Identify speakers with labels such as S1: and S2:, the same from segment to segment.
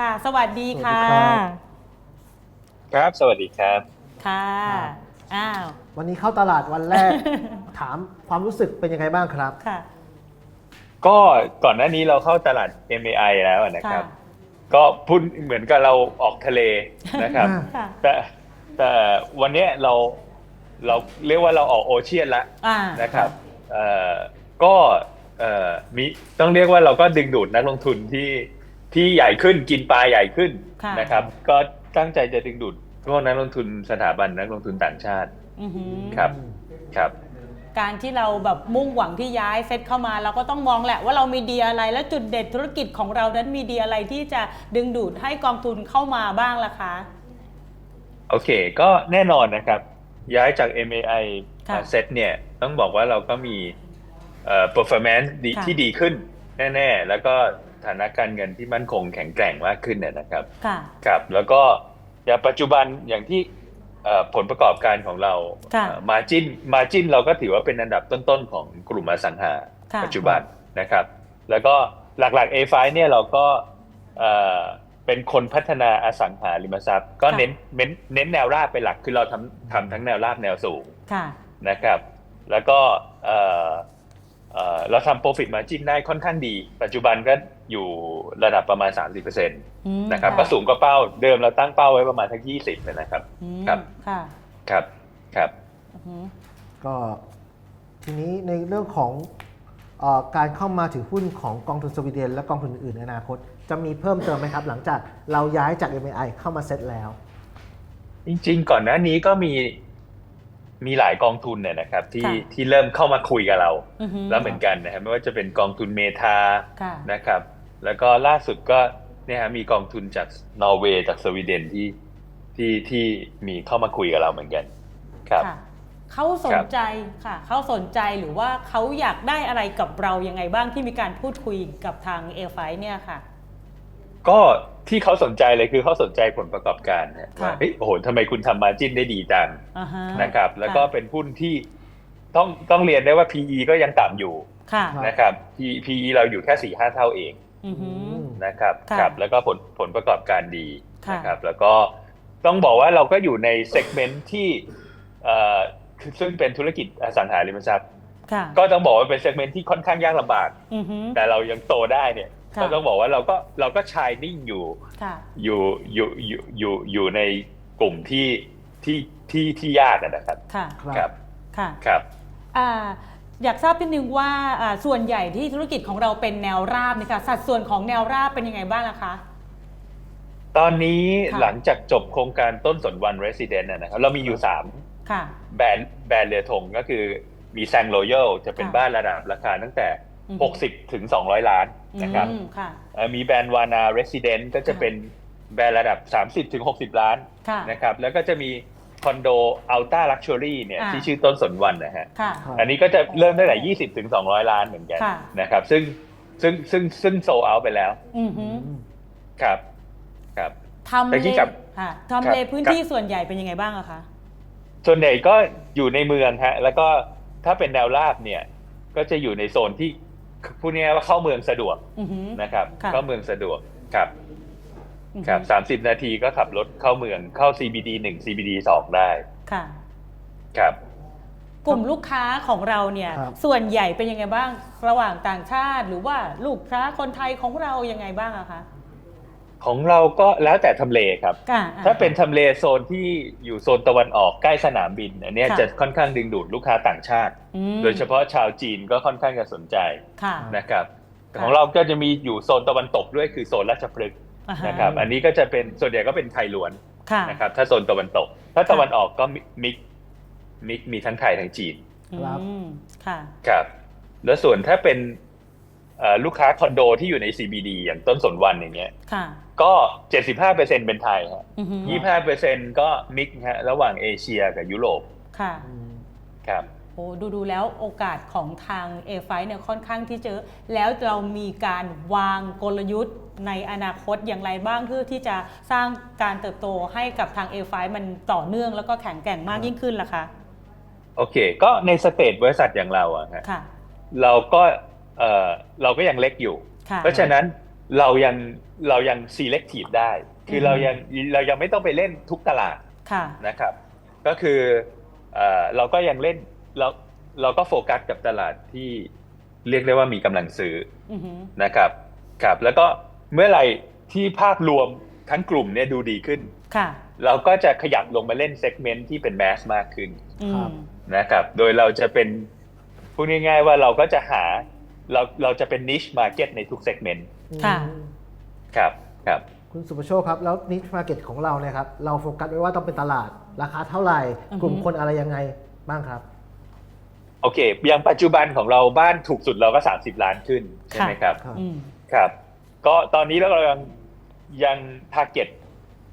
S1: ค่ะ สวัสดีค่ะ
S2: สวัสดีครับ
S3: ครับ สวัสดีครับ
S1: ค่ะ
S2: ครับ
S1: อ้าว
S2: วันนี้เข้าตลาดวันแรก ถามความรู้สึกเป็นยังไงบ้างครับ
S1: ค่ะ
S3: ก็ก่อนหน้านี้เราเข้าตลาด MAI แล้วนะครับ
S1: ค่ะ
S3: ก็พูดเหมือนกับเราออกทะเลนะครับ
S2: อ่า
S1: ค่ะ
S3: แต่แต่วันเนี้ยเราเราเรียกว่าเราออกโอเชียนละ
S1: อ่า
S3: นะครับเอ่อก็เอ่อมีต้องเรียกว่าเราก็ดึงดูดนักลงทุนที่ ที่ใหญ่ขึ้นกินปลาใหญ่ขึ้น
S1: ค่ะ
S3: นะครับ ก็ตั้งใจจะดึงดูดพวกนักลงทุนสถาบันนักลงทุนต่างชาติ
S1: อือหือ
S3: ครับครับ
S1: การที่เราแบบมุ่งหวังที่ย้ายเซตเข้ามาเราก็ต้องมองแหละว่าเรามีดีอะไร และจุดเด่นธุรกิจของเรานั้นมีดีอะไรที่จะดึงดูดให้กองทุนเข้ามาบ้างล่ะคะ
S3: โอเค ก็แน่นอนนะครับ ย้ายจาก MAI
S1: ค่ะ
S3: เซตเนี่ยต้องบอกว่าเราก็มีเอ่อ performance ดี
S1: ค่ะ
S3: ที่ดีขึ้นแน่ ๆ แล้วก็ ฐานะการเงินที่มั่นคงแข็งแกร่งมากขึ้นเนี่ยนะครับ
S1: ค่ะ
S3: ครับ แล้วก็อย่างปัจจุบันอย่างที่เอ่อผลประกอบการของเรา
S1: ค่ะ
S3: มาจินมาจินเราก็ถือว่าเป็นอันดับต้นๆของกลุ่มอสังหา
S1: ค่ะ
S3: ปัจจุบันนะครับ แล้วก็หลักๆ A5 เนี่ยเราก็เอ่อเป็นคนพัฒนาอสังหาริมทรัพย์ ก็
S1: ค่ะ
S3: เน้นเน้นเน้นแนวราบเป็นหลักคือเราทำทำทั้งแนวราบแนวสูง
S1: ค่ะ
S3: นะครับ แล้วก็ เอ่อเอ่อเราทำ profit margin ได้ค่อนข้างดี ปัจจุบันก็อยู่ระดับประมาณ 30%น
S1: อืมะ
S3: ครับก็สูงกว่าเป้าเดิมเราตั้งเป้าไว้ประมาณทั้ง20นะครับ
S1: อืม
S3: ครับ
S1: ค่ะ
S3: ครับครับ
S1: อือหือ
S2: ก็ทีนี้ในเรื่องของเออการเข้ามาถือหุ้นของกองทุนสวีเดน และกองทุนอื่นๆในอนาคต จะมีเพิ่มเติมไหมครับ หลังจากเราย้ายจาก MAI เข้ามาเซ็ตแล้ว
S3: จริงๆ ก่อนหน้านี้ก็มี มีหลายกองทุนเนี่ยนะครับที่
S1: ค่ะ
S3: ที่เริ่มเข้ามาคุยกับเรา
S1: อือหือ
S3: แล้วเหมือนกันนะครับไม่ว่าจะเป็นกองทุนเมทา
S1: ค่ะ
S3: นะครับ แล้วก็ล่าสุดก็เนี่ยฮะมีกองทุนจากนอร์เวย์จากสวีเดนที่ที่ที่มีเข้ามาคุยกับเราเหมือนกันครับ
S1: ค่ะเขาสนใจค่ะเขาสนใจหรือว่าเขาอยากได้อะไรกับเรายังไงบ้างที่มีการพูดคุยกับทางเอลไฟเนี่ยค่ะ
S3: ก็ ที่เขาสนใจเลยคือเขาสนใจผลประกอบการนะ
S1: ค่ะ
S3: ว่าเฮ้ยโอ้โหทำไมคุณทำมาจิ้นได้ดีจัง
S1: อ่าฮะ
S3: นะครับ แล้วก็เป็นหุ้นที่ต้องต้องเรียนได้ว่า PE ก็ยังต่ำอยู่
S1: ค่ะ
S2: ครับ
S3: นะครับ P- PE เราอยู่แค่สี่ห้าเท่าเอง
S1: อือหือ
S3: นะครับ
S1: ค่ะ
S3: ครับ แล้วก็ผลผลประกอบการดี
S1: ค่ะ
S3: นะครับ แล้วก็ต้องบอกว่าเราก็อยู่ในเซกเมนต์ที่เอ่อคือซึ่งเป็นธุรกิจอสังหาริมทรัพย์
S1: ค่ะ
S3: ก็ต้องบอกว่าเป็นเซกเมนต์ที่ค่อนข้างยากลำบาก
S1: อือหือ
S3: แต่เรายังโตได้เนี่ย
S1: ค่ะ
S3: ก็ต้องบอกว่าเราก็เราก็ชายนิ่งอยู่
S1: ค่ะ
S3: อยู่อยู่อยู่อยู่อยู่ในกลุ่มที่ที่ที่ที่ยากอะนะครับ
S1: ค่ะ
S3: ครับ
S1: ค่ะ
S3: ครับ
S1: อ่าอยากทราบนิดนึงว่าอ่าส่วนใหญ่ที่ธุรกิจของเราเป็นแนวราบนะคะสัดส่วนของแนวราบเป็นยังไงบ้างล่ะคะ
S3: ตอนนี้
S1: ค่ะ
S3: หลังจากจบโครงการต้นสนวัน Resident นะนะครับเรามีอยู่3
S1: ค่ะ
S3: แบรนด์แบรนด์เรือธงก็คือมีแซงโรยัลจะเป็น
S1: ค่ะ
S3: บ้านระดับราคาตั้งแต่
S1: อืม
S3: 60ถึง200 ล้านนะครับ
S1: อืมค่ะ
S3: เอ่อมีแบรนด์วานา Resident ก็จะ
S1: ค่ะ
S3: เป็นแบรนด์ระดับ 30ถึง60 ล้าน
S1: ค่ะ
S3: นะครับแล้วก็จะมีคอนโดอัลต้าลักชัวรี่เนี่ย
S1: อ่า
S3: ที่ชื่อต้นสนวันนะฮะ
S1: ค่ะ
S2: ครับ
S3: อันนี้ก็จะเริ่มตั้งแต่20ถึง200ล้านเหมือนกัน
S1: ค่ะ
S3: นะครับ ซึ่งซึ่งซึ่งซึ่งโซเอาไปแล้ว
S1: อือหือ
S3: ครับ ครับ
S1: ทำ
S3: แต่
S1: เล
S3: ที่กับ
S1: ค่ะทำเล
S3: ครับ
S1: พื้นที่ส่วนใหญ่เป็นยังไงบ้างอะคะ
S3: ส่วนใหญ่ก็อยู่ในเมืองฮะแล้วก็ถ้าเป็นแนวราบเนี่ย ก็จะอยู่ในโซนที่ พูดง่ายๆว่าเข้าเมืองสะดวก
S1: อือหือ
S3: นะครับ
S1: ค่ะ
S3: เข้าเมืองสะดวกครับ
S1: อือหือ
S3: ครับสามสิบนาทีก็ขับรถเข้าเมืองเข้า CBD หนึ่ง CBD สองได้
S1: ค่ะ
S3: ครับ
S1: กลุ่มลูกค้าของเราเนี่ย
S2: ครับ
S1: ส่วนใหญ่เป็นยังไงบ้าง ระหว่างต่างชาติหรือว่าลูกค้าคนไทยของเรายังไงบ้างอะคะ
S3: ของเราก็แล้วแต่ทำเลครับ
S1: อ่
S3: ถ้าเป็นทำเลโซนที่อยู่โซนตะวันออกใกล้สนามบิน อันเนี้ย
S1: ค่ะ
S3: จะค่อนข้างดึงดูดลูกค้าต่างชาติ
S1: อืม
S3: โดยเฉพาะชาวจีนก็ค่อนข้างจะสนใจ
S1: ค่ะ
S3: นะครับแต่
S1: ค่ะ
S3: ของเราก็จะมีอยู่โซนตะวันตกด้วยคือโซนราชพฤกษ์
S1: อ่าฮะ
S3: นะครับ อันนี้ก็จะเป็นส่วนใหญ่ก็เป็นไทยล้วน
S1: ค่ะ
S3: นะครับ ถ้าโซนตะวันตก ถ้าตะวันออกก็มิกมิกมีทั้งไทยทั้งจีน
S2: ครับ
S1: อืมค่ะ
S3: ครับ แล้วส่วนถ้าเป็นเอ่อลูกค้าคอนโดที่อยู่ใน CBD อย่างต้นสนวันอย่างเงี้ย
S1: ค่ะ
S3: ก็ 75%เป็นไทยฮะ
S1: อือหือ
S3: 25%ก็มิกฮะระหว่างเอเชียกับยุโรป
S1: ค่ะ
S2: อืม
S3: ครับ
S1: โอ้ดูดูแล้วโอกาสของทางเอไฟเนี่ยค่อนข้างที่เจอ แล้วเรามีการวางกลยุทธ์ในอนาคตอย่างไรบ้างเพื่อที่จะสร้างการเติบโตให้กับทางเอไฟมันต่อเนื่องแล้วก็แข็งแกร่งมากยิ่งขึ้นล่ะคะ
S3: โอเค ก็ในสเตทบริษัทอย่างเราอะฮะ
S1: ค่ะ
S3: เราก็เอ่อเราก็ยังเล็กอยู่
S1: ค่ะ
S3: เพราะฉะนั้น เรายังเรายัง selective ได้ คือ
S1: ม
S3: เรายังเรายังไม่ต้องไปเล่นทุกตลาด
S1: ค่ะ
S3: นะครับ ก็คือเอ่อเราก็ยังเล่นเราเราก็โฟกัสกับตลาดที่เรียกได้ว่ามีกำลังซื้อ
S1: อือหือ
S3: นะครับครับแล้วก็เมื่อไหร่ที่ภาพรวมทั้งกลุ่มเนี่ยดูดีขึ้น
S1: ค่ะ
S3: เราก็จะขยับลงมาเล่นเซกเมนต์ที่เป็นแมสมากขึ้น
S1: อื
S2: ครั
S1: ม
S2: บ
S3: นะครับ โดยเราจะเป็นพูดง่ายๆว่าเราก็จะหาเราเราจะเป็น niche market ในทุกเซกเมนต์
S1: ค่ะ
S2: อืม
S3: ครับครับ
S2: คุณสุประโชคครับ แล้วนิชมาเก็ตของเราเนี่ยครับ เราโฟกัสไว้ว่าต้องเป็นตลาด ราคาเท่าไหร่
S1: อือฮึ
S2: กลุ่มคนอะไรยังไงบ้างครับ
S3: โอเค อย่างปัจจุบันของเราบ้านถูกสุดเราก็ 30 ล้านขึ้น ใช่ไหมครับ
S2: ครับ
S1: อืม
S3: ครับก็ตอนนี้เรายังยังทาร์เก็ต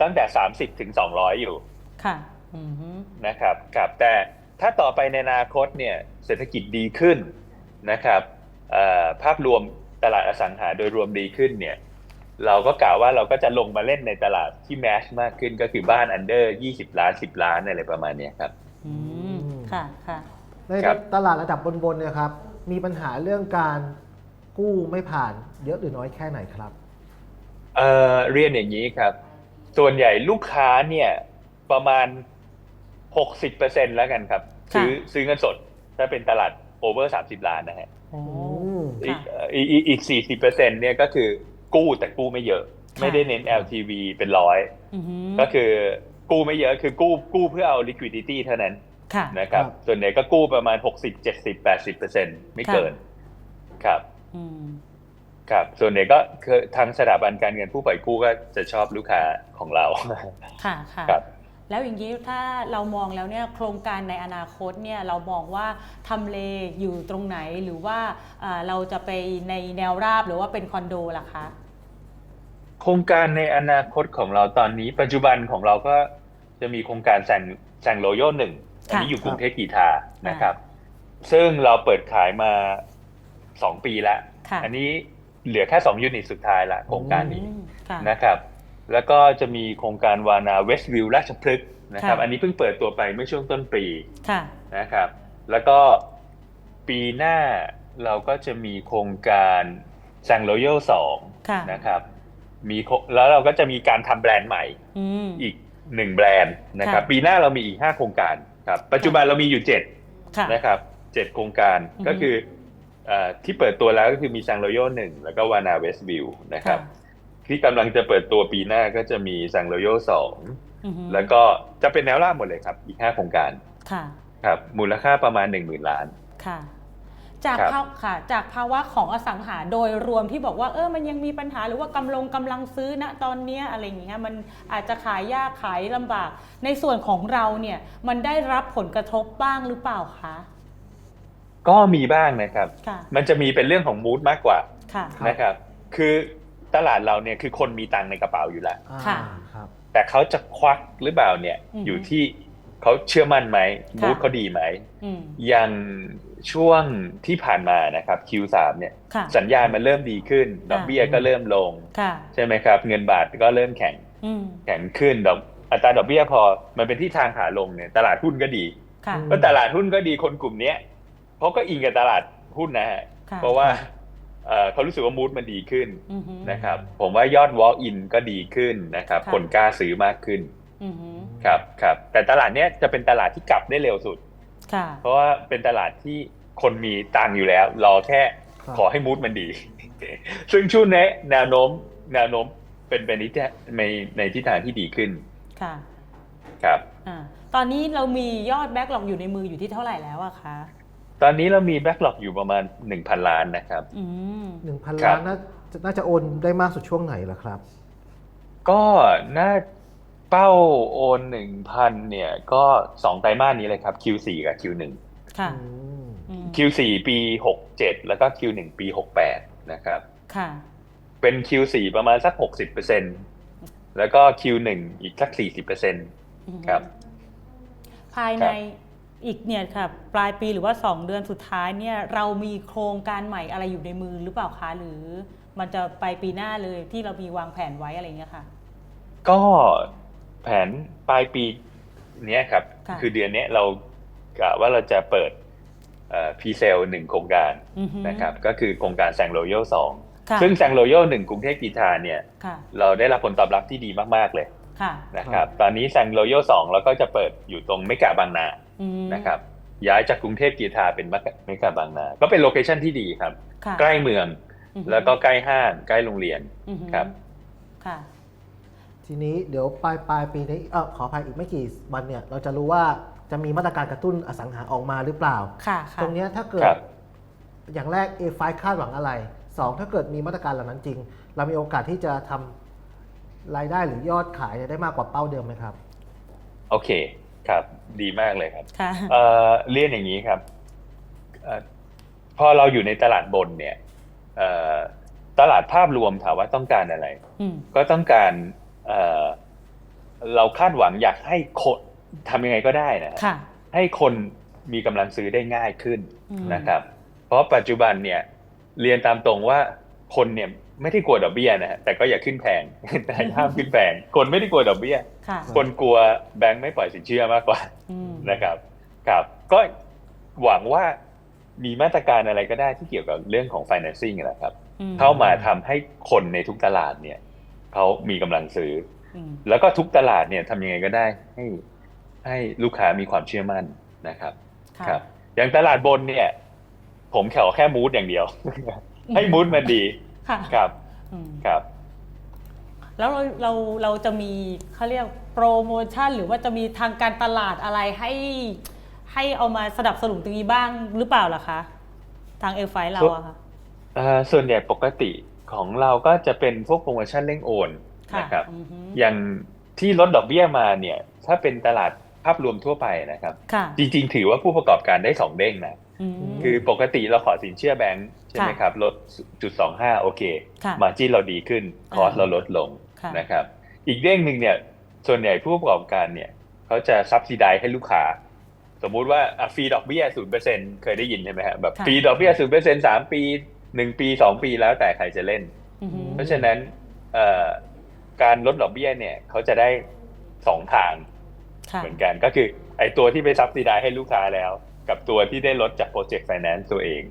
S3: ตั้งแต่ 30ถึง200 อยู่
S1: ค่ะอือหือ
S3: นะครับครับ แต่ถ้าต่อไปในอนาคตเนี่ยเศรษฐกิจดีขึ้นนะครับเอ่อภาพรวม ตลาดอสังหาโดยรวมดีขึ้นเนี่ย เราก็กล่าวว่าเราก็จะลงมาเล่นในตลาดที่แมชมากขึ้นก็คือบ้านอันเดอร์20ล้าน10ล้านอะไรประมาณเนี้ยครับ
S1: อืมค่ะค่ะ
S2: ใน
S3: ครับ
S2: ตลาดระดับบนๆเนี่ยครับ มีปัญหาเรื่องการกู้ไม่ผ่านเยอะหรือน้อยแค่ไหนครับ
S3: เอ่อเรียนอย่างนี้ครับ ส่วนใหญ่ลูกค้าเนี่ยประมาณ60%แล้วกันครับ
S1: ค่ะ
S3: ซื้อซื้อเงินสด ถ้าเป็นตลาดโอเวอร์30ล้านนะฮะ
S1: โอ้
S2: ม
S3: อีก
S1: ค่ะ
S3: เอ่ออีกอีกสี่สิบเปอร์เซ็นเนี่ยก็คือกู้แต่กู้ไม่เยอะ
S1: ค่ะ
S3: ไม่ได้เน้น LTV เป็นร้อย
S1: อือหือ
S3: ก็คือกู้ไม่เยอะคือกู้กู้เพื่อเอา liquidity เท่านั้น
S1: ค่ะ
S3: นะครับ
S2: ครับ
S3: ส่วนใหญ่ก็กู้ประมาณ60 70 80เปอร์เซ็นไม่เกินครับ
S1: อืม
S3: ครับส่วนใหญ่ก็คือทางสถาบันการเงินผู้ปล่อยกู้ก็จะชอบลูกค้าของเรา
S1: ค่ะค่ะ
S3: ครับ
S1: แล้วอย่างนี้ถ้าเรามองแล้วเนี่ยโครงการในอนาคตเนี่ยเรามองว่าทำเลอยู่ตรงไหนหรือว่าอ่าเราจะไปในแนวราบหรือว่าเป็นคอนโดล่ะคะ
S3: โครงการในอนาคตของเราตอนนี้ ปัจจุบันของเราก็จะมีโครงการแซงแซงโรโยหนึ่งอันนี้อยู่กรุงเทพกีทานะครับ ซึ่งเราเปิดขายมาสองปีแล้ว
S1: ค่ะ
S3: อันนี้เหลือแค่สองยูนิตสุดท้ายละโครงการนี้
S1: อืมค่ะ
S3: นะครับ แล้วก็จะมีโครงการวานาเวสต์วิวราชพฤกษ์นะครับ
S1: ค่ะ
S3: อันนี้เพิ่งเปิดตัวไปเมื่อช่วงต้นปี
S1: ค่ะ
S3: นะครับ แล้วก็ปีหน้าเราก็จะมีโครงการแซงโรโยสอง
S1: ค่ะ
S3: นะครับ มีโคแล้วเราก็จะมีการทำแบรนด์ใหม่
S1: อืม
S3: อีกหนึ่งแบรนด์นะครับ
S1: ค่ะ
S3: ปีหน้าเรามีอีกห้าโครงการครับ ปัจจุบันเรามีอยู่เจ็ด
S1: ค่ะ
S3: นะครับเจ็ดโครงการ
S1: อือฮึ
S3: ก็คือเออที่เปิดตัวแล้วก็คือมีซังโรโยหนึ่งแล้วก็วานาเวสต์วิวนะครับ ที่กำลังจะเปิดตัวปีหน้าก็จะมีซังโรโยสอง
S1: อือหือ
S3: แล้วก็จะเป็นแนวร่างหมดเลยครับ อีกห้าโครงการ
S1: ค่ะ
S3: ครับ มูลค่าประมาณหนึ่งหมื่นล้าน
S1: ค่ะ จาก
S3: ครับ
S1: ภาวค่ะ จากภาวะของอสังหาโดยรวมที่บอกว่าเออมันยังมีปัญหาหรือว่ากำลงกำลังซื้อณตอนเนี้ยอะไรอย่างเงี้ยมันอาจจะขายยากขายลำบาก ในส่วนของเราเนี่ยมันได้รับผลกระทบบ้างหรือเปล่าคะ
S3: ก็มีบ้างนะครับ
S1: ค่ะ
S3: มันจะมีเป็นเรื่องของมูดมากกว่า
S1: ค่ะ
S2: ครับ
S3: นะครับ คือ ตลาดเราเนี่ยคือคนมีตังค์ในกระเป๋าอยู่แล้ว
S2: อ่า
S1: ค่ะ
S2: ครับ
S3: แต่เขาจะควักหรือเปล่าเนี่ย
S1: อือฮึ
S3: อยู่ที่เขาเชื่อมั่นไหม
S1: ค่ะ
S3: มูดเขาดีไหม
S1: อืม
S3: อย่างช่วงที่ผ่านมานะครับ Q3 เนี่ย
S1: ค่ะ
S3: สัญญาณมันเริ่มดีขึ้น ดอกเบี้ยก็เริ่มลง
S1: ค่ะ
S3: ใช่ไหมครับ เงินบาทก็เริ่มแข็ง
S1: อืม
S3: แข็งขึ้นดอกอัตราดอกเบี้ยพอมันเป็นที่ทางขาลงเนี่ยตลาดหุ้นก็ดี
S1: ค่ะ
S3: ก็ตลาดหุ้นก็ดีคนกลุ่มเนี้ยเขาก็อิงกับตลาดหุ้นนะฮะ
S1: ค่ะ
S3: เพราะว่า เอ่อเขารู้สึกว่ามูดมันดีขึ้น
S1: อือหือ
S3: นะครับ ผมว่ายอด walk in ก็ดีขึ้นนะครับ
S1: ค่ะ
S3: คนกล้าซื้อมากขึ้น
S1: อือหือ
S3: ครับครับ แต่ตลาดเนี้ยจะเป็นตลาดที่กลับได้เร็วสุด
S1: ค่ะ
S3: เพราะว่าเป็นตลาดที่คนมีตังค์อยู่แล้ว รอแค่
S2: ครับ
S3: ขอให้มูดมันดี ซึ่งช่วงนี้แนวโน้ม แนวโน้มเป็นไปในทิศในในทิศทางที่ดีขึ้น
S1: ค่ะ
S3: ครับ
S1: อ่าตอนนี้เรามียอดแบ็กหลอกอยู่ในมืออยู่ที่เท่าไหร่แล้วอะคะ
S3: ตอนนี้เรามีแบ็กหลอกอยู่ประมาณ 1,000 ล้านนะครับ
S1: อืม
S2: หนึ่งพัน
S3: ครั
S2: ล้า
S3: บ
S2: นน่าจะน่าจะโอนได้มากสุดช่วงไหนล่ะครับ
S3: ก็น่าเป้าโอน1,000เนี่ย ก็2ไตรมาสนี้เลยครับ Q4 กับ Q1
S1: ค่ะ
S2: อืม
S1: อืม
S3: Q4 ปี67แล้วก็ Q1 ปี68นะครับ
S1: ค่ะ
S3: เป็น Q4 ประมาณสัก60%แล้วก็ Q1 อีกสัก40%
S1: อืม
S3: ครับ
S1: ภายใน อีกเนี่ยค่ะปลายปีหรือว่า 2 เดือนสุดท้ายเนี่ยเรามีโครงการใหม่อะไรอยู่ในมือหรือเปล่าคะหรือมันจะไปปีหน้าเลยที่เรามีวางแผนไว้อะไรเงี้ยค่ะ
S3: ก็แผนปลายปีเนี้ยครับ
S1: ค่ะ
S3: คือเดือนเนี้ยเรากะว่าเราจะเปิดพีเซลหนึ่งโครงการ
S1: อือฮึ
S3: นะครับก็คือโครงการแซงโรยัลสอง
S1: ค่ะ
S3: ซึ่งแซงโรโยหนึ่งกรุงเทพกีตาเนี่ย
S1: ค่ะ
S3: เราได้รับผลตอบรับที่ดีมากๆเลย
S1: ค่ะ
S3: นะครับตอนนี้แซงโรโยสองเราก็จะเปิดอยู่ตรงเมกะบางนา
S1: อืม
S3: นะครับย้ายจากกรุงเทพกีตาเป็นเมกะบางนา ก็เป็นโลเคชันที่ดีครับ
S1: ค่ะ
S3: ใกล้เมือง
S1: อือฮึ
S3: แล้วก็ใกล้ห้างใกล้โรงเรียน
S1: อือฮึ
S3: ครับ
S1: ค่ะ
S2: ทีนี้เดี๋ยวปลายปลายปีนี้เออขออภัยอีกไม่กี่วันเนี่ย เราจะรู้ว่าจะมีมาตรการกระตุ้นอสังหาออกมาหรือเปล่า
S1: ค่ะค่ะ
S2: ตรงเนี้ยถ้าเกิด
S3: ครับ
S2: อย่างแรก A5 คาดหวังอะไรสองถ้าเกิดมีมาตรการเหล่านั้นจริง เรามีโอกาสที่จะทำรายได้หรือยอดขายได้มากกว่าเป้าเดิมไหมครับ
S3: โอเค ครับดีมากเลยครับ
S1: ค่ะ
S3: เอ่อเรียนอย่างนี้ครับเอ่อพอเราอยู่ในตลาดบนเนี่ยเอ่อตลาดภาพรวมถามว่าต้องการอะไร
S1: อืม
S3: ก็ต้องการเอ่อเราคาดหวังอยากให้คนทำยังไงก็ได้นะฮะ
S1: ค่ะ
S3: ให้คนมีกำลังซื้อได้ง่ายขึ้น
S1: อืม
S3: นะครับ เพราะปัจจุบันเนี่ยเรียนตามตรงว่าคนเนี่ยไม่ได้กลัวดอกเบี้ยนะฮะแต่ก็อย่าขึ้นแพงแต่ห้ามขึ้นแพงคนไม่ได้กลัวดอกเบี้ย
S1: ค่ะ
S3: คนกลัวแบงค์ไม่ปล่อยสินเชื่อมากกว่า
S1: อืม
S3: นะครับครับก็หวังว่ามีมาตรการอะไรก็ได้ที่เกี่ยวกับเรื่องของ financing แหละครับ
S1: อืม
S3: เข้ามาทำให้คนในทุกตลาดเนี่ยเขามีกำลังซื้อ
S1: อืม
S3: แล้วก็ทุกตลาดเนี่ยทำยังไงก็ได้ให้ให้ลูกค้ามีความเชื่อมั่นนะครับ
S1: ค่ะ
S3: ครับอย่างตลาดบนเนี่ย ผมแค่แค่มูดอย่างเดียว ให้มูดมันดี
S1: ค่ะ
S3: ครับ
S1: อืม
S3: ครับ
S1: แล้วเราเราเราจะมีเขาเรียกโปรโมชั่น หรือว่าจะมีทางการตลาดอะไรให้ให้เอามาสนับสนุนตรงนี้บ้างหรือเปล่าล่ะคะ ทางเอลไฟเราอะค่ะ
S3: เอ่อส่วนใหญ่ปกติของเราก็จะเป็นพวกโปรโมชั่นเร่งโอน
S1: ค่ะ
S3: นะครับ
S1: อือฮึ
S3: อย่างที่ลดดอกเบี้ยมาเนี่ย ถ้าเป็นตลาดภาพรวมทั่วไปนะครับ
S1: ค่ะ
S3: จริง ๆ ถือว่าผู้ประกอบการได้สองเด้งนะ
S1: อืม
S3: คือปกติเราขอสินเชื่อแบงค์ใช่ไหม
S1: ค่ะ
S3: ครับลดจุดสองห้าโอเค
S1: ค่ะ
S3: มาจิ้นเราดีขึ้นคอส
S1: อ่า
S3: เราลดลง
S1: ค่ะ
S3: นะครับ อีกเด้งหนึ่งเนี่ยส่วนใหญ่ผู้ประกอบการเนี่ยเขาจะซับซิไดให้ลูกค้า สมมุติว่าอะฟรีดอกเบี้ยศูนย์เปอร์เซ็นเคยได้ยินใช่ไหมฮะแบบ
S1: ค่ะ
S3: ฟรีดอกเบี้ยศูนย์เปอร์เซ็นสามปีหนึ่งปีสองปีแล้วแต่ใครจะเล่น
S1: อือฮึ
S3: เพราะฉะนั้นเอ่อการลดดอกเบี้ยเนี่ยเขาจะได้สองทาง
S1: ค่ะ
S3: เหมือนกันก็คือไอตัวที่ไปซับซิไดให้ลูกค้าแล้ว กับตัวที่ได้ลดจากโปรเจกต์ไฟแนนซ์ตัวเอง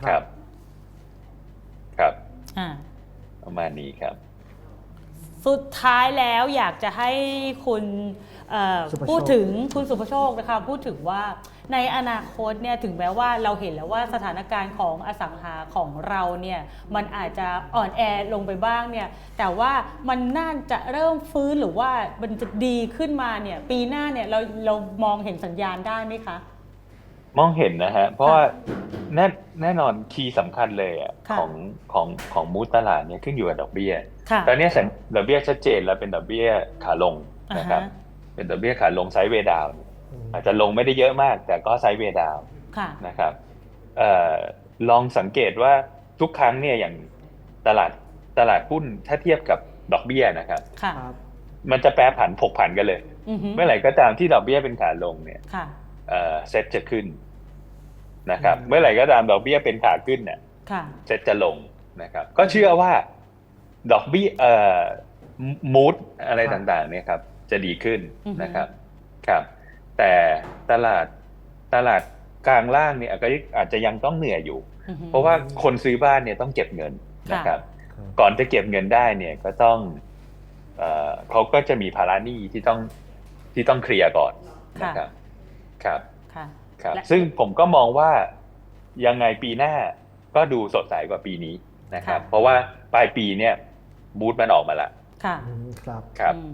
S3: ครับ ครับ
S1: อ่า
S3: ประมาณนี้ครับ
S1: สุดท้ายแล้วอยากจะให้คุณเอ่อ
S2: สุภโชค
S1: พูดถึงคุณสุภโชคนะคะพูดถึงว่าในอนาคตเนี่ยถึงแม้ว่าเราเห็นแล้วว่าสถานการณ์ของอสังหาของเราเนี่ยมันอาจจะอ่อนแอลงไปบ้างเนี่ยแต่ว่ามันน่าจะเริ่มฟื้นหรือว่ามันจะดีขึ้นมาเนี่ยปีหน้าเนี่ยเราเรามองเห็นสัญญาณได้ไหมคะ
S3: มองเห็นนะฮะ เพราะว่า แน่แน่นอนคีย์สำคัญเลยอะ
S1: ค่ะ
S3: ของของของมูดตลาดเนี่ยขึ้นอยู่กับดอกเบี้ย
S1: ค่ะ
S3: ตอนนี้สัญดอกเบี้ยชัดเจนแล้วเป็นดอกเบี้ยขาลงนะครับ
S1: อ่าฮะ
S3: เป็นดอกเบี้ยขาลงไซด์เวย์ดาวน์
S2: อืม
S3: อาจจะลงไม่ได้เยอะมาก แต่ก็ไซด์เวย์ดาวน์
S1: ค่ะ
S3: นะครับเอ่อลองสังเกตว่าทุกครั้งเนี่ยอย่างตลาดตลาดหุ้นถ้าเทียบกับดอกเบี้ยนะครับ
S1: ค่ะ
S2: ครับ
S3: มันจะแปรผันผกผันกันเลย
S1: อือฮึ
S3: เมื่อไหร่ก็ตามที่ดอกเบี้ยเป็นขาลงเนี่ย
S1: ค่ะ
S3: เอ่อเซ็ตจะขึ้น นะครับ
S2: อืม
S3: เมื่อไหร่ก็ตามดอกเบี้ยเป็นขาขึ้นเนี่ย
S1: ค่ะ
S3: เซ็ตจะลงนะครับ ก็เชื่อว่าดอกเบี้ยเอ่อมูดอะไรต่างๆ เนี่ยครับ จะดีขึ้น
S1: อือฮึ
S3: นะครับครับ แต่ตลาดตลาดกลางล่างเนี่ยก็อาจจะยังต้องเหนื่อยอยู่
S1: อือฮึ
S3: เพราะว่าคนซื้อบ้านเนี่ยต้องเก็บเงินนะครับ
S2: ครับ
S3: ก่อนจะเก็บเงินได้เนี่ยก็ต้องเอ่อเขาก็จะมีภาระหนี้ที่ต้องที่ต้องเคลียร์ก่อนนะครับ ครับ
S1: ค่ะ
S3: ครับ
S1: และ
S3: ซึ่งผมก็มองว่ายังไงปีหน้าก็ดูสดใสกว่าปีนี้นะครับ
S1: ค่ะ
S3: เพราะว่าปลายปีเนี่ยบูธมันออกมาละ
S1: ค่ะ
S2: อืมครับ
S3: ครับ
S1: อืม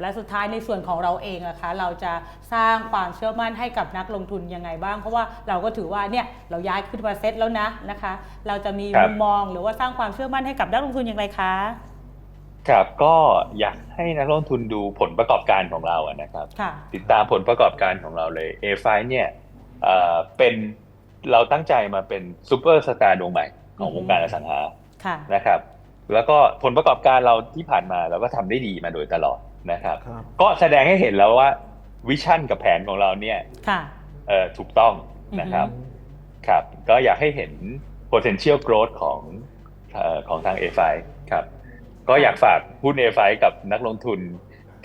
S1: และสุดท้ายในส่วนของเราเองนะคะ เราจะสร้างความเชื่อมั่นให้กับนักลงทุนยังไงบ้าง เพราะว่าเราก็ถือว่าเนี่ยเราย้ายขึ้นมาเซ็ตแล้วนะนะคะ เราจะมี
S3: ครับ
S1: มุมมองหรือว่าสร้างความเชื่อมั่นให้กับนักลงทุนอย่างไรคะ
S3: ครับก็อยากให้นักลงทุนดูผลประกอบการของเราอะนะครับ
S1: ค่ะ
S3: ติดตามผลประกอบการของเราเลย A5 เนี่ยเอ่อเป็นเราตั้งใจมาเป็นซูเปอร์สตาร์ดวงใหม่ของ
S1: อือฮึ
S3: วงการอสังหา
S1: ค่ะ
S3: นะครับ แล้วก็ผลประกอบการเราที่ผ่านมาเราก็ทำได้ดีมาโดยตลอดนะครับ
S2: ครับ
S3: ก็แสดงให้เห็นแล้วว่าวิชั่นกับแผนของเราเนี่ย
S1: ค่ะ
S3: เอ่อถูกต้องนะครับ
S1: อือฮึ
S3: ครับ ก็อยากให้เห็น potential growth ของเอ่อของทาง A5 ครับ ก็อยากฝากหุ้น A5 กับนักลงทุน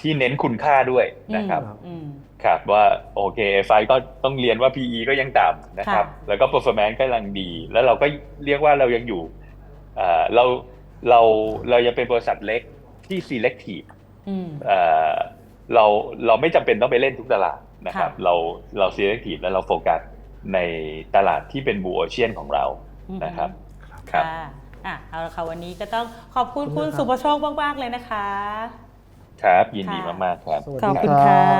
S3: ที่เน้นคุณค่าด้วยนะครับ
S2: ครับ
S1: อืม
S3: ครับว่าโอเคไฟก็ต้องเรียนว่า PE ก็ยังต่ำนะครับ
S1: ค่ะ
S3: แล้วก็ performance ก็กำลังดี แล้วเราก็เรียกว่าเรายังอยู่เอ่อเราเราเรายังเป็นบริษัทเล็กที่ selective
S1: อืม
S3: เอ่อเราเราไม่จำเป็นต้องไปเล่นทุกตลาดนะครับ
S1: ค่ะ
S3: เราเรา selective แล้วเราโฟกัสในตลาดที่เป็น blue ocean ของเรานะครับครับ
S1: ค่ะ อะเอาละค่ะวันนี้ก็ต้องขอบคุณ
S2: ขอบคุ
S1: คุณณ
S2: ครับ
S1: สุประโชคมากๆเลยนะคะ
S3: ครับ ยินดี
S1: ค่ะ
S3: มาก ๆ ครับ
S2: สวัส
S1: ขอบ
S2: ดี
S1: คุณ
S2: ครั
S1: ค่ะ
S2: บ